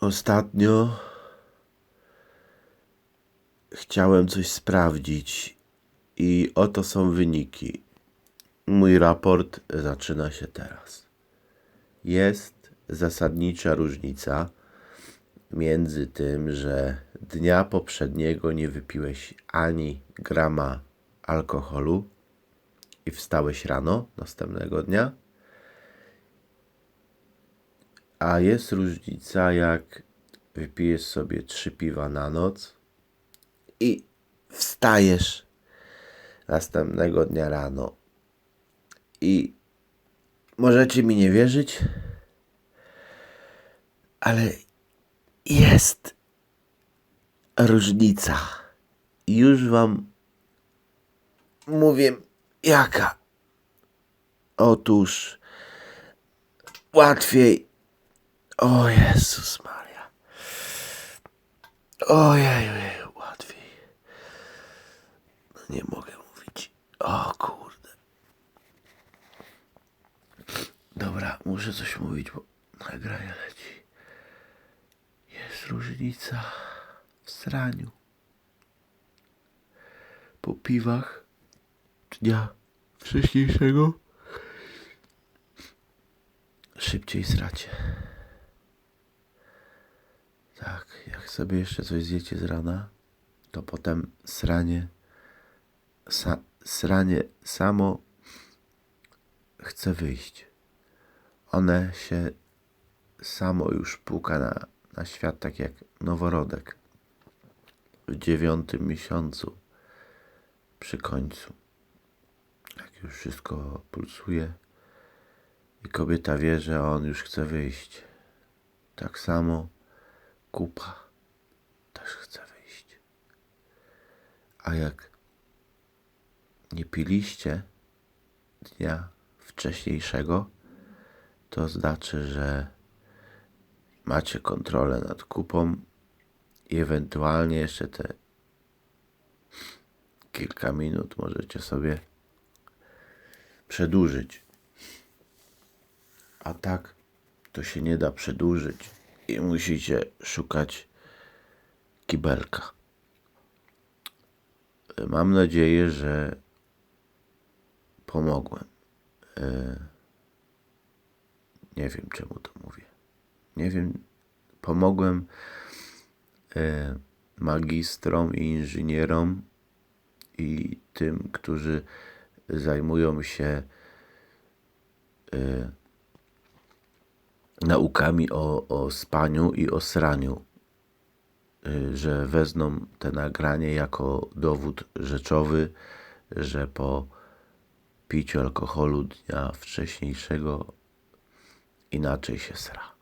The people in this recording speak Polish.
Ostatnio chciałem coś sprawdzić i oto są wyniki. Mój raport zaczyna się teraz. Jest zasadnicza różnica między tym, że dnia poprzedniego nie wypiłeś ani grama alkoholu i wstałeś rano następnego dnia, a jest różnica, jak wypijesz sobie trzy piwa na noc i wstajesz następnego dnia rano. I możecie mi nie wierzyć, ale jest różnica. Już wam mówię, jaka. Otóż łatwiej o Jezus Maria. Ojej, ojej, łatwiej. No nie mogę mówić. O kurde. Dobra, muszę coś mówić, bo nagranie leci. Jest różnica w sraniu. Po piwach dnia wcześniejszego szybciej sracie. Tak, jak sobie jeszcze coś zjecie z rana, to potem sranie, sa, sranie samo chce wyjść. One się samo już puka na, na świat, tak jak noworodek w dziewiątym miesiącu przy końcu. Jak już wszystko pulsuje i kobieta wie, że on już chce wyjść. Tak samo kupa też chce wyjść. A jak nie piliście dnia wcześniejszego, to znaczy, że macie kontrolę nad kupą i ewentualnie jeszcze te kilka minut możecie sobie przedłużyć. A tak to się nie da przedłużyć i musicie szukać kibelka. Mam nadzieję, że pomogłem. E, Nie wiem, czemu to mówię. Nie wiem, pomogłem e, magistrom i inżynierom i tym, którzy zajmują się e, naukami o, o spaniu i o sraniu, że wezmą te nagranie jako dowód rzeczowy, że po piciu alkoholu dnia wcześniejszego inaczej się sra.